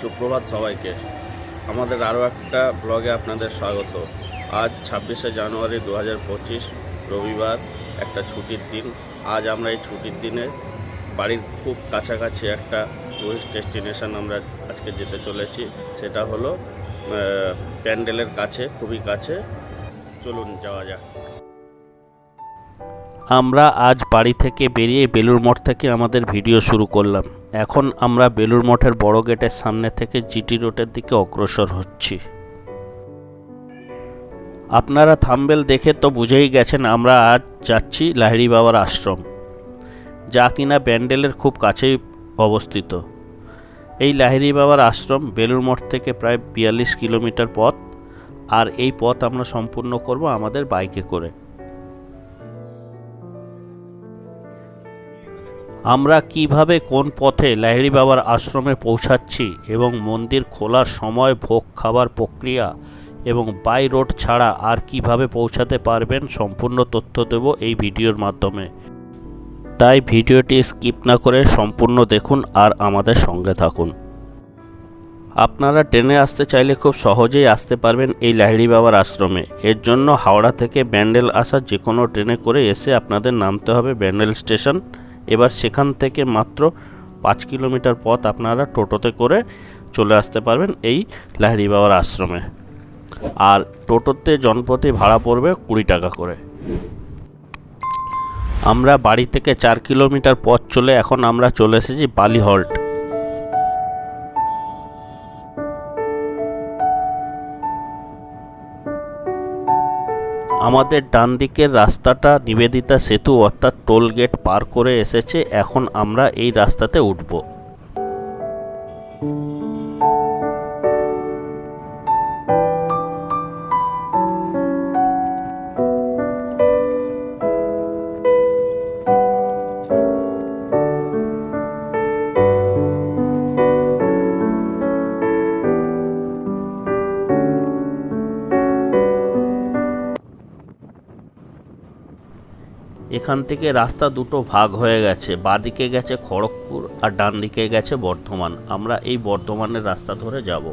সুপ্রভাত সবাইকে। আমাদের আরও একটা ব্লগে আপনাদের স্বাগত। আজ ছাব্বিশে জানুয়ারি দু হাজার পঁচিশ, রবিবার, একটা ছুটির দিন। আজ আমরা এই ছুটির দিনে বাড়ির খুব কাছাকাছি একটা টুরিস্ট ডেস্টিনেশন আমরা আজকে যেতে চলেছি। সেটা হলো প্যান্ডেলের কাছে, খুবই কাছে। চলুন যাওয়া যাক। আমরা আজ বাড়ি থেকে বেরিয়ে বেলুর মঠ থেকে আমাদের ভিডিও শুরু করলাম। এখন আমরা বেলুর মঠের বড় গেটের সামনে থেকে জিটি রোডের দিকে অগ্রসর হচ্ছি। আপনারা থাম্বেল দেখে তো বুঝেই গেছেন আমরা আজ যাচ্ছি লাহিড়ি বাবার আশ্রম, যা কিনা ব্যান্ডেলের খুব কাছেই অবস্থিত। এই লাহিড়ি বাবার আশ্রম বেলুর মঠ থেকে প্রায় বিয়াল্লিশ কিলোমিটার পথ, আর এই পথ আমরা সম্পূর্ণ করব আমাদের বাইকে করে। আমরা কীভাবে কোন পথে লাহিড়ি বাবার আশ্রমে পৌঁছাচ্ছি এবং মন্দির খোলার সময় ভোগ খাবার প্রক্রিয়া এবং বাই রোড ছাড়া আর কীভাবে পৌঁছাতে পারবেন সম্পূর্ণ তথ্য দেব এই ভিডিওর মাধ্যমে। তাই ভিডিওটি স্কিপ না করে সম্পূর্ণ দেখুন আর আমাদের সঙ্গে থাকুন। আপনারা ট্রেনে আসতে চাইলে খুব সহজেই আসতে পারবেন এই লাহিড়ি বাবার আশ্রমে। এর জন্য হাওড়া থেকে ব্যান্ডেল আসা যে কোনো ট্রেনে করে এসে আপনাদের নামতে হবে ব্যান্ডেল স্টেশন। এবার সেখান থেকে মাত্র পাঁচ কিলোমিটার পথ আপনারা টোটোতে করে চলে আসতে পারবেন এই লাহিড়ি বাবার আশ্রমে। আর টোটোতে জনপ্রতি ভাড়া পড়বে কুড়ি টাকা করে। আমরা বাড়ি থেকে চার কিলোমিটার পথ চলে এখন আমরা চলে এসেছি বালি হল্ট আমাদের ডান দিকের রাস্তাটা নিবেদিতা সেতু অর্থাৎ টোল গেট পার করে এসেছে, এখন আমরা এই রাস্তাতে উঠব। এখান থেকে রাস্তা দুটো ভাগ হয়ে গেছে। বাঁদিকে গেছে খড়গপুর আর ডান দিকে গেছে বর্ধমান। আমরা এই বর্ধমানের রাস্তা ধরে যাব।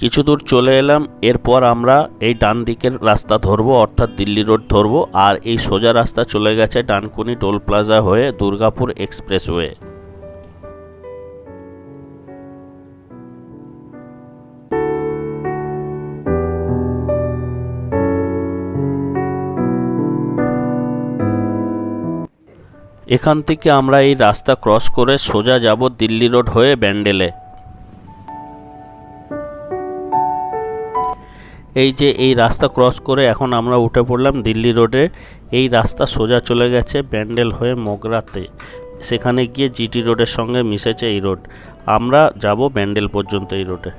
কিছু দূর চলে এলাম, এরপর আমরা এই ডান দিকের রাস্তা ধরবো, অর্থাৎ দিল্লি রোড ধরবো, আর এই সোজা রাস্তা চলে গেছে ডানকুনি টোল প্লাজা হয়ে দুর্গাপুর এক্সপ্রেসওয়ে। এখান থেকে আমরা এই রাস্তা ক্রস করে সোজা যাব দিল্লি রোড হয়ে ব্যান্ডেলে। এই যে এই রাস্তা ক্রস করে এখন আমরা উঠে পড়লাম দিল্লি রোডে। এই রাস্তা সোজা চলে গেছে ব্যান্ডেল হয়ে মোগরাতে। সেখানে গিয়ে জিটি রোডের সঙ্গে মিশেছে এই রোড। আমরা যাব ব্যান্ডেল পর্যন্ত এই রোডে।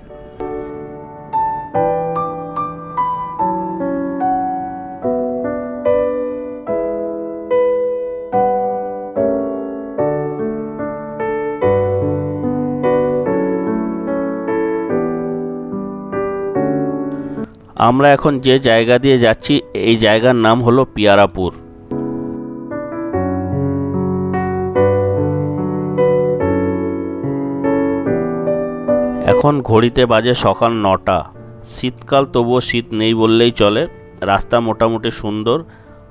আমরা এখন যে জায়গা দিয়ে যাচ্ছি, এই জায়গার নাম হলো পিয়ারাপুর। এখন ঘড়িতে বাজে সকাল নটা। শীতকাল তবুও শীত নেই বললেই চলে। রাস্তা মোটামুটি সুন্দর।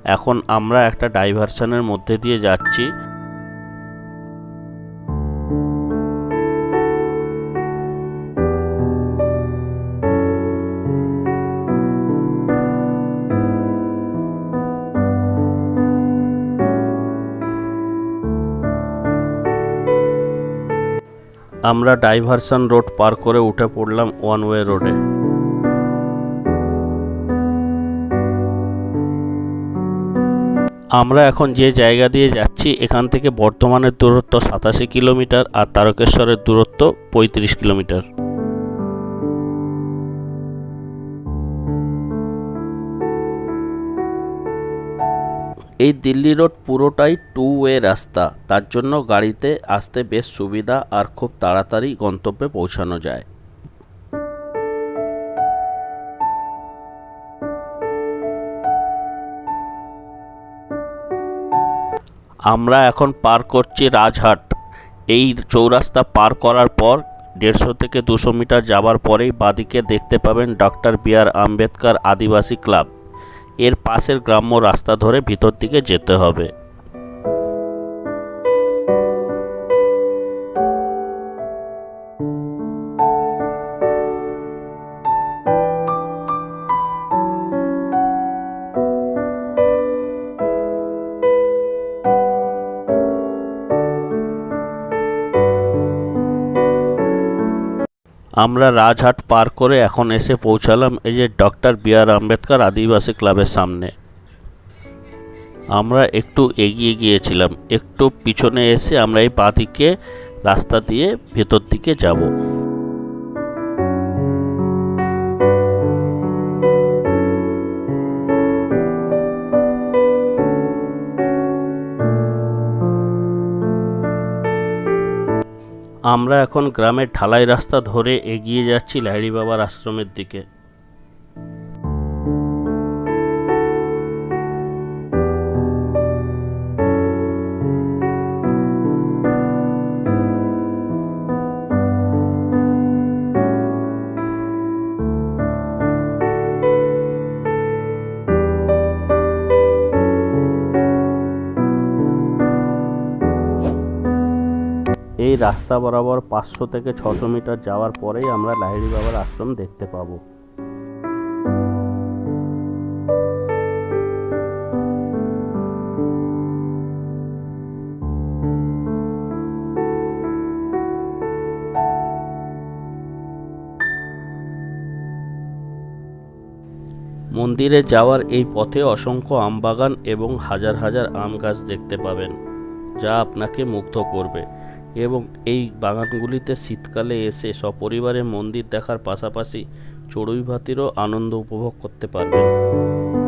এখন আমরা একটা ডাইভারশনের মধ্যে দিয়ে যাচ্ছি। আমরা ডাইভারশন রোড পার করে উঠে পড়লাম ওয়ান ওয়ে রোডে। আমরা এখন যে জায়গা দিয়ে যাচ্ছি, এখান থেকে বর্ধমানের দূরত্ব সাতাশি কিলোমিটার আর তারকেশ্বরের দূরত্ব পঁয়ত্রিশ কিলোমিটার। এই দিল্লি রোড পুরোটাই টু ওয়ে রাস্তা। তার জন্য গাড়িতে আসতে বেশ সুবিধা আর খুব তাড়াতাড়ি গন্তব্যে পৌঁছানো যায়। আমরা এখন পার করছি রাজহাট। এই চৌরাস্তা পার করার পর দেড়শো থেকে দুশো মিটার যাবার পরেই বাদিকে দেখতে পাবেন doctor B R Ambedkar Adivasi club. এর পাশের গ্রাম্য রাস্তা ধরে ভিতর দিকে যেতে হবে। আমরা রাজহাট পার করে এখন এসে পৌঁছালাম এই যে doctor B R Ambedkar Adivasi ক্লাবের সামনে। আমরা একটু এগিয়ে গিয়েছিলাম, একটু পিছনে এসে আমরা এই বাঁদিকে রাস্তা দিয়ে ভেতর দিকে যাব। আমরা এখন গ্রামের ঢালাই রাস্তা ধরে এগিয়ে যাচ্ছি লাহিড়ি বাবার আশ্রমের দিকে। এই রাস্তা বরাবর পাঁচশো থেকে ছশো মিটার যাওয়ার পরেই আমরা লাহিড়ি বাবার আশ্রম দেখতে পাবো। মন্দিরে যাওয়ার এই পথে অসংখ্য আমবাগান এবং হাজার হাজার আম গাছ দেখতে পাবেন, যা আপনাকে মুগ্ধ করবে। এবং এই বাগানগুলিতে শীতকালে এসে সপরিবারে মন্দির দেখার পাশাপাশি চড়ুই ভাতিরও আনন্দ উপভোগ করতে পারবেন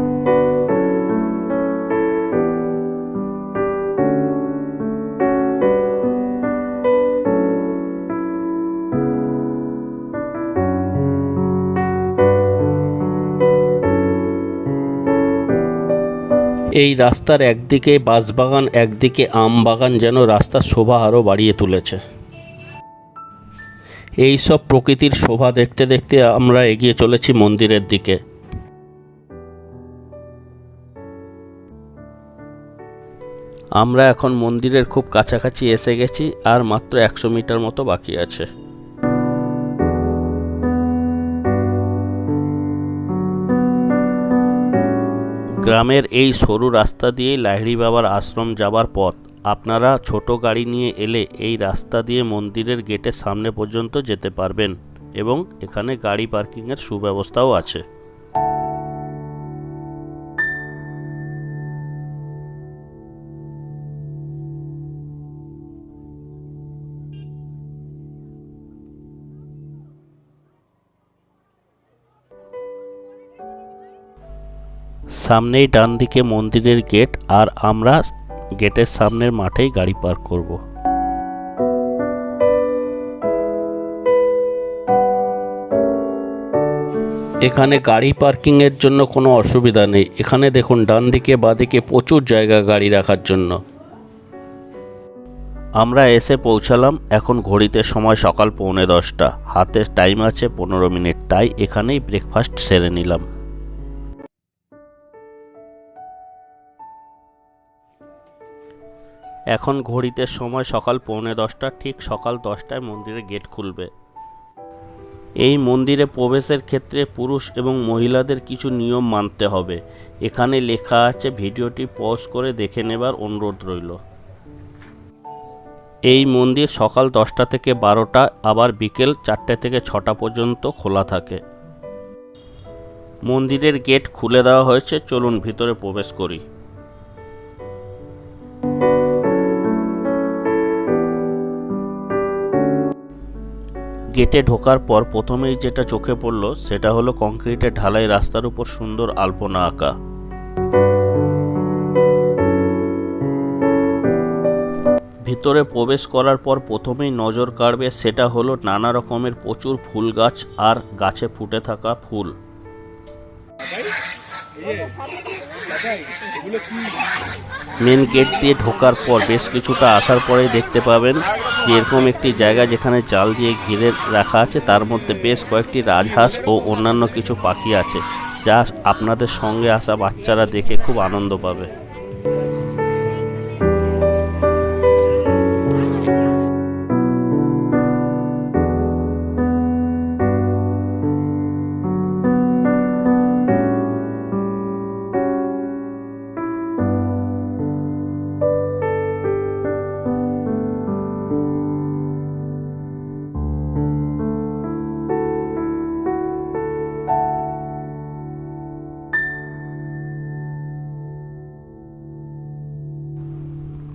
এই রাস্তার একদিকে বাঁশবাগান, একদিকে আম বাগান যেন রাস্তার শোভা আরও বাড়িয়ে তুলেছে। এই সব প্রকৃতির শোভা দেখতে দেখতে আমরা এগিয়ে চলেছি মন্দিরের দিকে। আমরা এখন মন্দিরের খুব কাছাকাছি এসে গেছি আর মাত্র একশো মিটার মতো বাকি আছে। গ্রামের এই সরু রাস্তা দিয়েই লাহিড়ি বাবার আশ্রম যাবার পথ। আপনারা ছোট গাড়ি নিয়ে এলে এই রাস্তা দিয়ে মন্দিরের গেটের সামনে পর্যন্ত যেতে পারবেন এবং এখানে গাড়ি পার্কিংয়ের সুব্যবস্থাও আছে। সামনেই ডান দিকে মন্দিরের গেট আর আমরা গেটের সামনের মাঠেই গাড়ি পার্ক করব। এখানে গাড়ি পার্কিংয়ের জন্য কোনো অসুবিধা নেই। এখানে দেখুন ডান দিকে বাদিকে প্রচুর জায়গা গাড়ি রাখার জন্য। আমরা এসে পৌঁছালাম। এখন ঘড়িতে সময় সকাল পৌনে দশটা। হাতে টাইম আছে পনেরো মিনিট। তাই এখানেই ব্রেকফাস্ট সেরে নিলাম। এখন ঘড়িতে সময় সকাল পৌনে দশটা, ঠিক সকাল দশটায় মন্দিরের গেট খুলবে। এই মন্দিরে প্রবেশের ক্ষেত্রে পুরুষ এবং মহিলাদের কিছু নিয়ম মানতে হবে। এখানে লেখা আছে, ভিডিওটি পজ করে দেখে নেবার অনুরোধ রইল। এই মন্দির সকাল দশটা থেকে বারোটা, আবার বিকেল চারটে থেকে ছটা পর্যন্ত খোলা থাকে। মন্দিরের গেট খুলে দেওয়া হয়েছে, চলুন ভিতরে প্রবেশ করি। গেটে ঢোকার পর প্রথমেই যেটা চোখে পড়ল, সেটা হলো কংক্রিটের ঢালাই রাস্তার উপর সুন্দর আলপনা আঁকা। ভিতরে প্রবেশ করার পর প্রথমেই নজর কাড়বে সেটা হলো নানা রকমের প্রচুর ফুল গাছ আর গাছে ফুটে থাকা ফুল। মেন গেট দিয়ে ঢোকার পর বেশ কিছুটা আসার পরে দেখতে পাবেন এরকম একটি জায়গা যেখানে জাল দিয়ে ঘিরে রাখা আছে। তার মধ্যে বেশ কয়েকটি রাজহাঁস ও অন্যান্য কিছু পাখি আছে, যা আপনাদের সঙ্গে আসা বাচ্চারা দেখে খুব আনন্দ পাবে।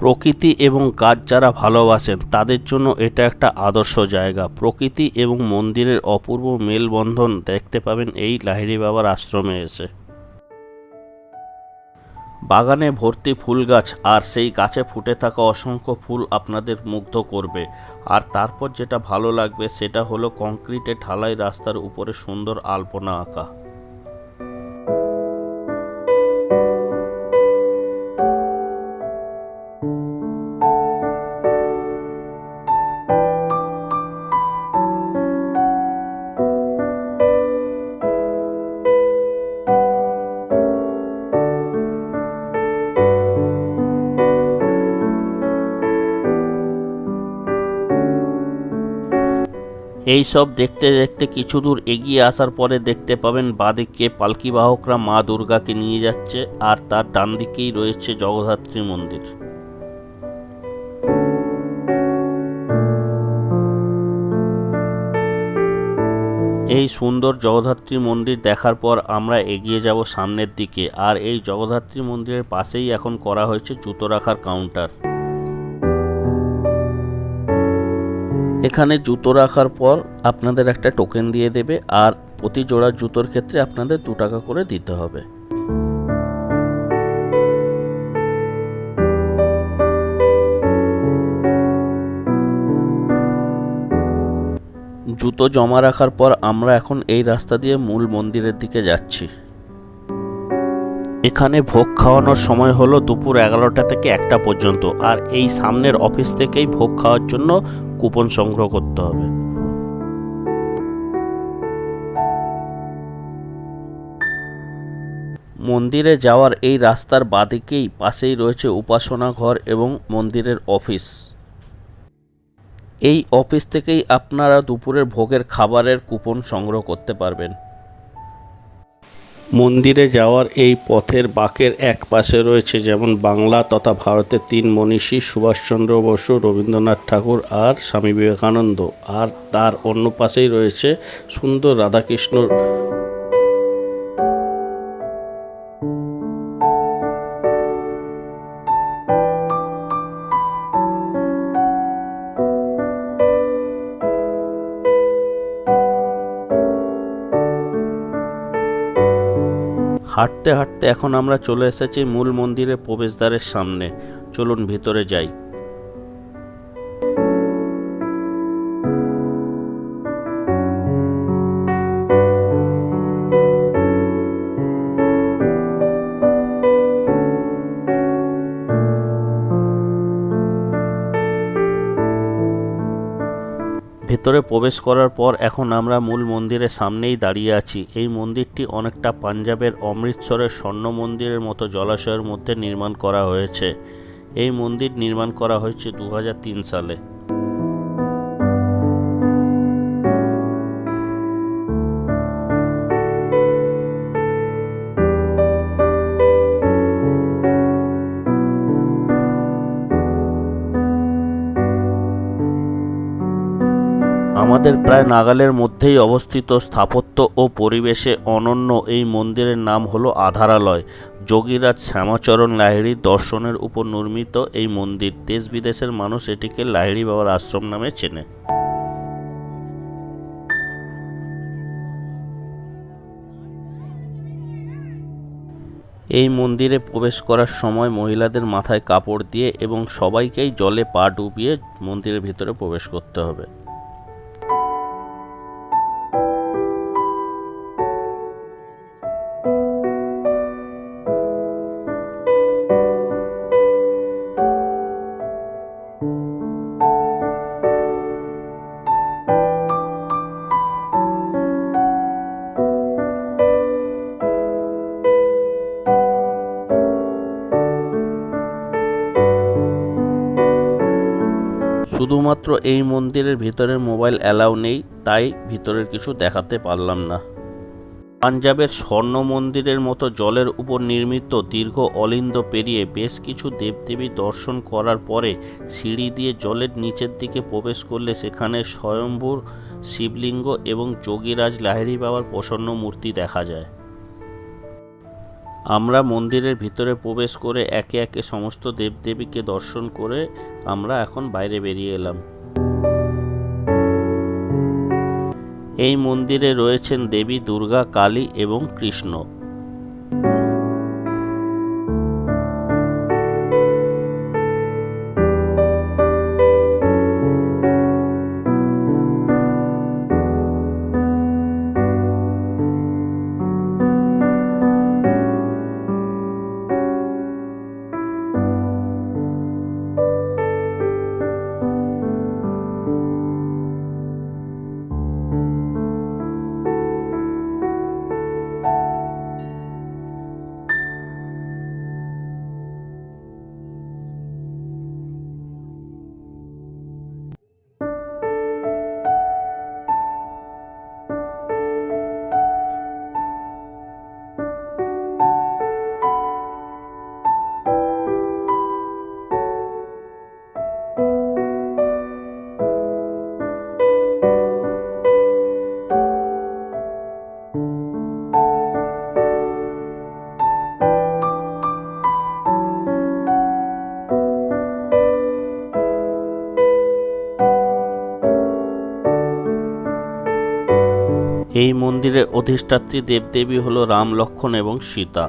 প্রকৃতি এবং গাছ যারা ভালোবাসেন, তাদের জন্য এটা একটা আদর্শ জায়গা। প্রকৃতি এবং মন্দিরের অপূর্ব মেলবন্ধন দেখতে পাবেন এই লাহিড়ি বাবার আশ্রমে এসে। বাগানে ভর্তি ফুল গাছ, আর সেই গাছে ফুটে থাকা অসংখ্য ফুল আপনাদের মুগ্ধ করবে। আর তারপর যেটা ভালো লাগবে, সেটা হলো কংক্রিটে ঢালাই রাস্তার উপরে সুন্দর আলপনা আঁকা। এই সব দেখতে দেখতে কিছু দূর এগিয়ে আসার পরে দেখতে পাবেন বাদিকে পালকি বাহকরা মা দুর্গাকে নিয়ে যাচ্ছে আর তার ডান দিকেই রয়েছে জগদ্ধাত্রী মন্দির। এই সুন্দর জগদ্ধাত্রী মন্দির দেখার পর আমরা এগিয়ে যাব সামনের দিকে আর এই জগদ্ধাত্রী মন্দিরের পাশেই এখন করা হয়েছে জুতো রাখার কাউন্টার এখানে জুতো রাখার পর আপনাদের একটা টোকেন দিয়ে দেবে, আর প্রতি জোড়া জুতোর ক্ষেত্রে আপনাদের দু টাকা করে দিতে হবে। জুতো জমা রাখার পর আমরা এখন এই রাস্তা দিয়ে মূল মন্দিরের দিকে যাচ্ছি। এখানে ভোগ খাওয়ানোর সময় হলো দুপুর এগারোটা থেকে একটা পর্যন্ত, আর এই সামনের অফিস থেকেই ভোগ খাওয়ার জন্য কুপন সংগ্রহ করতে হবে। মন্দিরে যাওয়ার এই রাস্তার বাদিকেই পাশেই রয়েছে উপাসনা ঘর এবং মন্দিরের অফিস। এই অফিস থেকেই আপনারা দুপুরের ভোগের খাবারের কুপন সংগ্রহ করতে পারবেন। মন্দিরে যাওয়ার এই পথের বাঁকের এক পাশে রয়েছে যেমন বাংলা তথা ভারতের তিন মনীষী সুভাষচন্দ্র বসু, রবীন্দ্রনাথ ঠাকুর আর স্বামী বিবেকানন্দ। আর তার অন্য পাশেই রয়েছে সুন্দর রাধাকৃষ্ণ হাঁটতে হাঁটতে এখন আমরা চলে এসেছি মূল মন্দিরের প্রবেশদ্বারের সামনে। চলুন ভিতরে যাই। ভেতরে প্রবেশ করার পর এখন আমরা মূল মন্দিরের সামনেই দাঁড়িয়ে আছি। এই মন্দিরটি অনেকটা পাঞ্জাবের অমৃতসরের স্বর্ণ মন্দিরের মতো জলাশয়ের মধ্যে নির্মাণ করা হয়েছে। এই মন্দির নির্মাণ করা হয়েছে দু হাজার তিন সালে। প্রায় নাগালের মধ্যেই অবস্থিত স্থাপত্য ও পরিবেশে অনন্য এই মন্দিরের নাম হলো আধারালয়। যোগীরাজ শ্যামাচরণ লাহিড়ির দর্শনের উপর নির্মিত এই মন্দির। দেশ বিদেশের মানুষ এটিকে লাহিড়ি বাবার আশ্রম নামে চেনে। এই মন্দিরে প্রবেশ করার সময় মহিলাদের মাথায় কাপড় দিয়ে এবং সবাইকেই জলে পা ডুবিয়ে মন্দিরের ভিতরে প্রবেশ করতে হবে। শুধুমাত্র এই মন্দিরের ভিতরে মোবাইল অ্যালাউ নেই, তাই ভিতরের কিছু দেখাতে পারলাম না। পাঞ্জাবের স্বর্ণ মন্দিরের মতো জলের উপর নির্মিত দীর্ঘ অলিন্দ পেরিয়ে বেশ কিছু দেবদেবী দর্শন করার পরে সিঁড়ি দিয়ে জলের নিচের দিকে প্রবেশ করলে সেখানে স্বয়ম্ভুর শিবলিঙ্গ এবং যোগীরাজ লাহিড়ী বাবার প্রসন্ন মূর্তি দেখা যায়। আমরা মন্দিরের ভিতরে প্রবেশ করে একে একে সমস্ত দেবদেবীকে দর্শন করে আমরা এখন বাইরে বেরিয়ে এলাম। এই মন্দিরে রয়েছেন দেবী দুর্গা কালী এবং কৃষ্ণ। মন্দিরের অধিষ্ঠাত্রী দেবদেবী হল রাম লক্ষ্মণ এবং সীতা।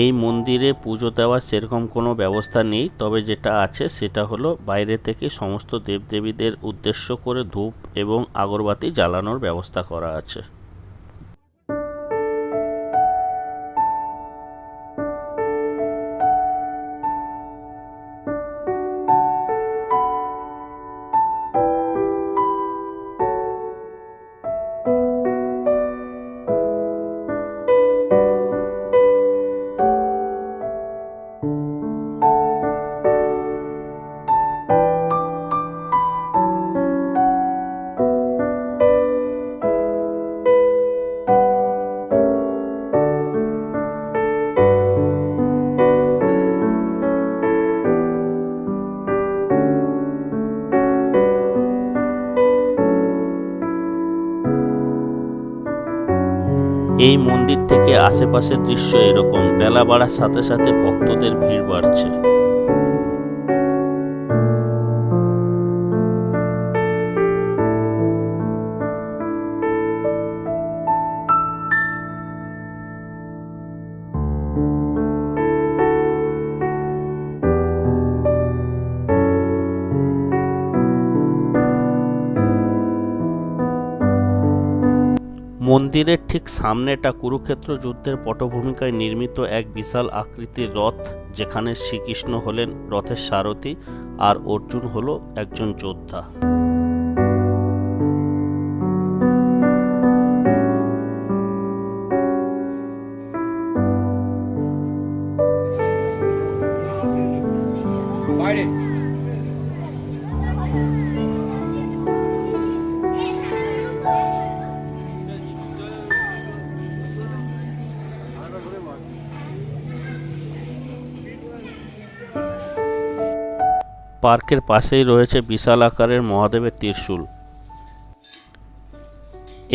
এই মন্দিরে পুজো দেওয়ার সেরকম কোনো ব্যবস্থা নেই, তবে যেটা আছে সেটা হলো বাইরে থেকে সমস্ত দেবদেবীদের উদ্দেশ্য করে ধূপ এবং আগরবাতি জ্বালানোর ব্যবস্থা করা আছে। এই মন্দির থেকে আশেপাশের দৃশ্য এরকম। বেলা বাড়ার সাথে সাথে ভক্তদের ভিড় বাড়ছে। মন্দিরের ঠিক সামনেটা কুরুক্ষেত্র যুদ্ধের পটভূমিকায় নির্মিত এক বিশাল আকৃতির রথ, যেখানে শ্রীকৃষ্ণ হলেন রথের সারথি আর অর্জুন হল একজন যোদ্ধা। বাইরে। পার্কের পাশেই রয়েছে বিশাল আকারের মহাদেবের ত্রিশূল।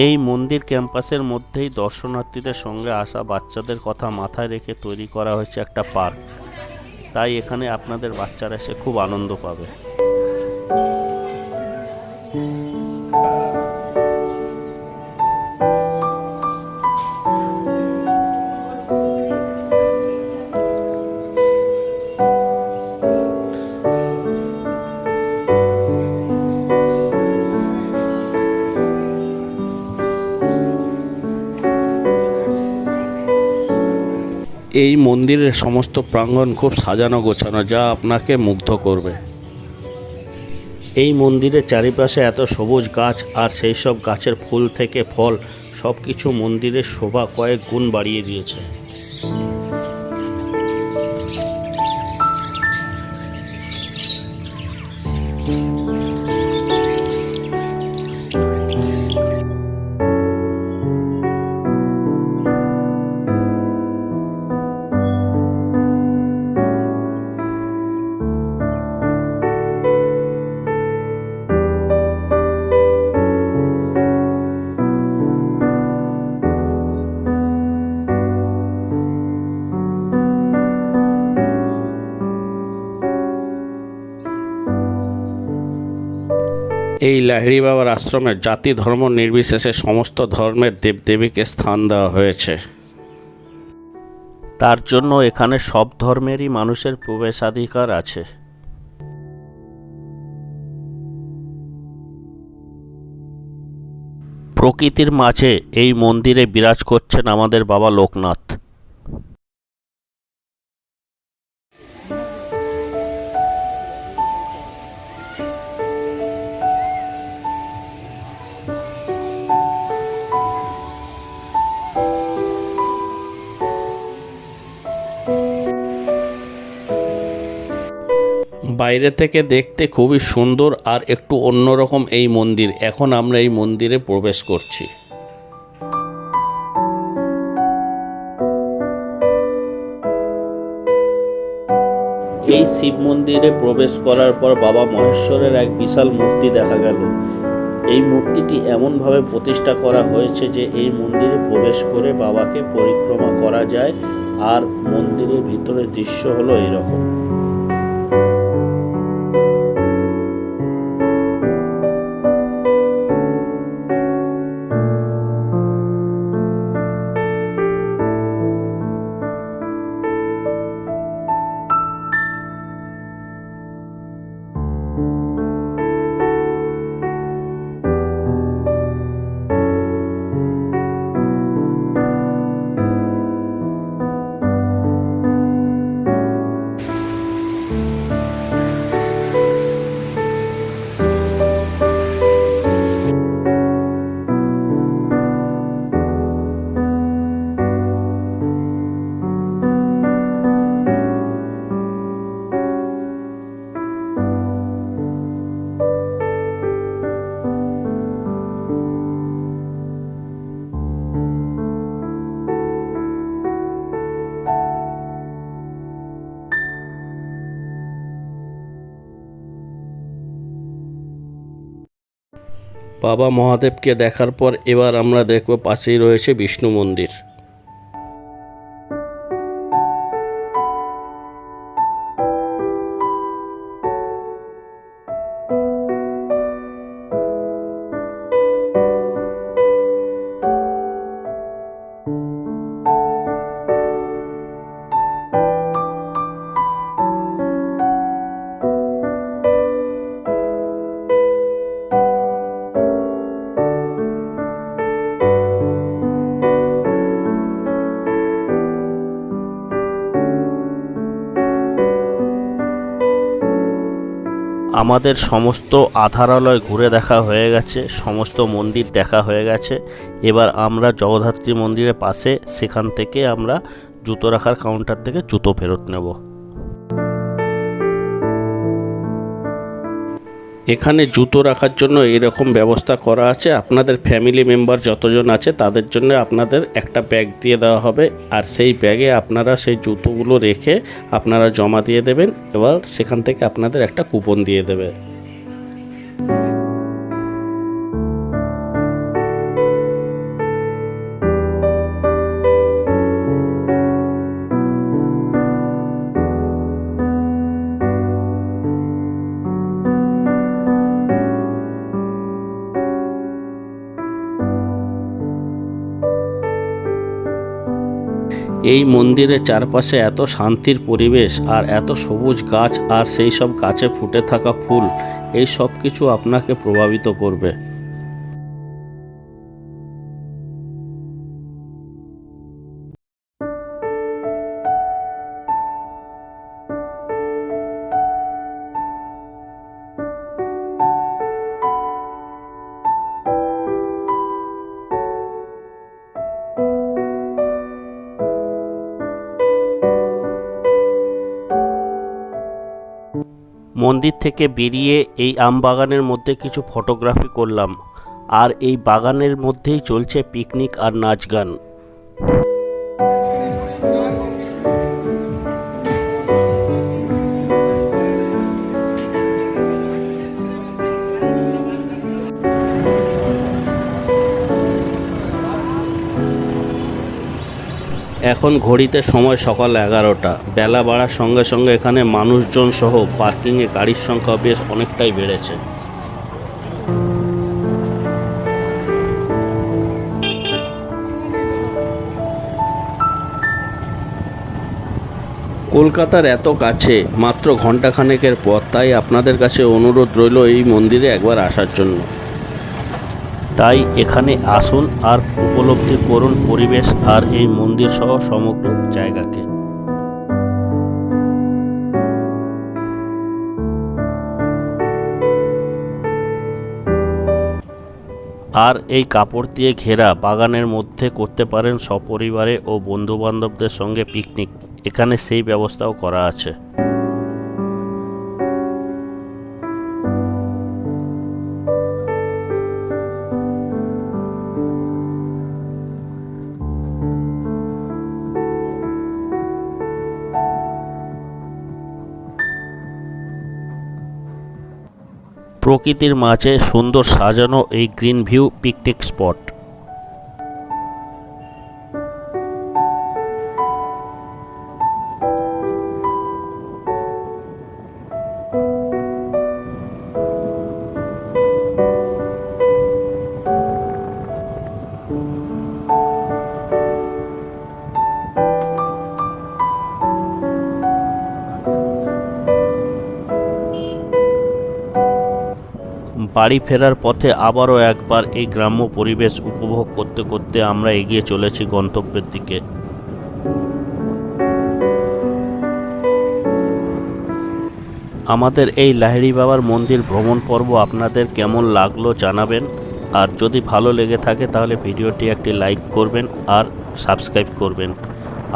এই মন্দির ক্যাম্পাসের মধ্যেই দর্শনার্থীদের সঙ্গে আসা বাচ্চাদের কথা মাথায় রেখে তৈরি করা হয়েছে একটা পার্ক। তাই এখানে আপনাদের বাচ্চারা এসে খুব আনন্দ পাবে। এই মন্দিরের সমস্ত প্রাঙ্গণ খুব সাজানো গোছানো যা আপনাকে মুগ্ধ করবে। এই মন্দিরের চারিপাশে এত সবুজ গাছ আর সেই সব গাছের ফুল থেকে ফল সব কিছু মন্দিরের শোভা কয়েক গুণ বাড়িয়ে দিয়েছে। এই লাহিড়ি বাবার আশ্রমে জাতি ধর্ম নির্বিশেষে সমস্ত ধর্মের দেবদেবীকে স্থান দেওয়া হয়েছে। তার জন্য এখানে সব ধর্মেরই মানুষের প্রবেশাধিকার আছে। প্রকৃতির মাঝে এই মন্দিরে বিরাজ করছেন আমাদের বাবা লোকনাথ। বাইরে থেকে দেখতে খুবই সুন্দর আর একটু অন্যরকম এই মন্দির। এখন আমরা এই মন্দিরে প্রবেশ করছি। এই শিব মন্দিরে প্রবেশ করার পর বাবা মহেশ্বরের এক বিশাল মূর্তি দেখা গেল। এই মূর্তিটি এমনভাবে প্রতিষ্ঠা করা হয়েছে যে এই মন্দিরে প্রবেশ করে বাবাকে পরিক্রমা করা যায় আর মন্দিরের ভিতরের দৃশ্য হলো এরকম। বাবা মহাদেবকে দেখার পর এবার আমরা দেখব পাশেই রয়েছে বিষ্ণু মন্দির। আমাদের সমস্ত আধারালয় ঘুরে দেখা হয়ে গেছে, সমস্ত মন্দির দেখা হয়ে গেছে। এবার আমরা জগদ্ধাত্রী মন্দিরের পাশে সেখান থেকে আমরা জুতো রাখার কাউন্টার থেকে জুতো ফেরত নেব। এখানে জুতো রাখার জন্য এরকম ব্যবস্থা করা আছে। আপনাদের ফ্যামিলি মেম্বার যতজন আছে, তাদের জন্য আপনাদের একটা ব্যাগ দিয়ে দেওয়া হবে। আর সেই ব্যাগে আপনারা সেই জুতোগুলো রেখে আপনারা জমা দিয়ে দেবেন, এবার সেখান থেকে আপনাদের একটা কুপন দিয়ে দেবে। এই মন্দিরের চারপাশে এত শান্তির পরিবেশ আর এত সবুজ গাছ আর সেই সব গাছে ফুটে থাকা ফুল, এই সব কিছু আপনাকে প্রভাবিত করবে। মন্দির থেকে বেরিয়ে এই আম বাগানের মধ্যে কিছু ফটোগ্রাফি করলাম। আর এই বাগানের মধ্যেই চলছে পিকনিক আর নাচ গান। এখন ঘড়িতে সময় সকাল এগারোটা। বেলা বাড়ার সঙ্গে সঙ্গে এখানে মানুষজন সহ পার্কিংয়ে গাড়ির সংখ্যা বেশ অনেকটাই বেড়েছে। কলকাতার এত কাছে, মাত্র ঘন্টাখানেকের পথ, তাই আপনাদের কাছে অনুরোধ রইল এই মন্দিরে একবার আসার জন্য। তাই এখানে আসুন আর উপলব্ধি করুন পরিবেশ আর এই মন্দির সহ সমগ্র জায়গাকে। আর এই কাপড় দিয়ে ঘেরা বাগানের মধ্যে করতে পারেন সপরিবারে ও বন্ধুবান্ধবদের সঙ্গে পিকনিক। এখানে সেই ব্যবস্থাও করা আছে। প্রকৃতির মাঝে সুন্দর সাজানো এই গ্রিন ভিউ পিকনিক স্পট। বাড়ি ফেরার পথে আবারও একবার এই গ্রাম্য পরিবেশ উপভোগ করতে করতে আমরা এগিয়ে চলেছি গন্তব্যের দিকে। আমাদের এই লাহিড়ি বাবার মন্দির ভ্রমণ পর্ব আপনাদের কেমন লাগল জানাবেন। আর যদি ভালো লেগে থাকে তাহলে ভিডিওটি একটি লাইক করবেন আর সাবস্ক্রাইব করবেন।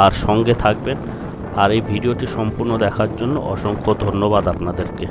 আর সঙ্গে থাকবেন। আর এই ভিডিওটি সম্পূর্ণ দেখার জন্য অসংখ্য ধন্যবাদ আপনাদেরকে।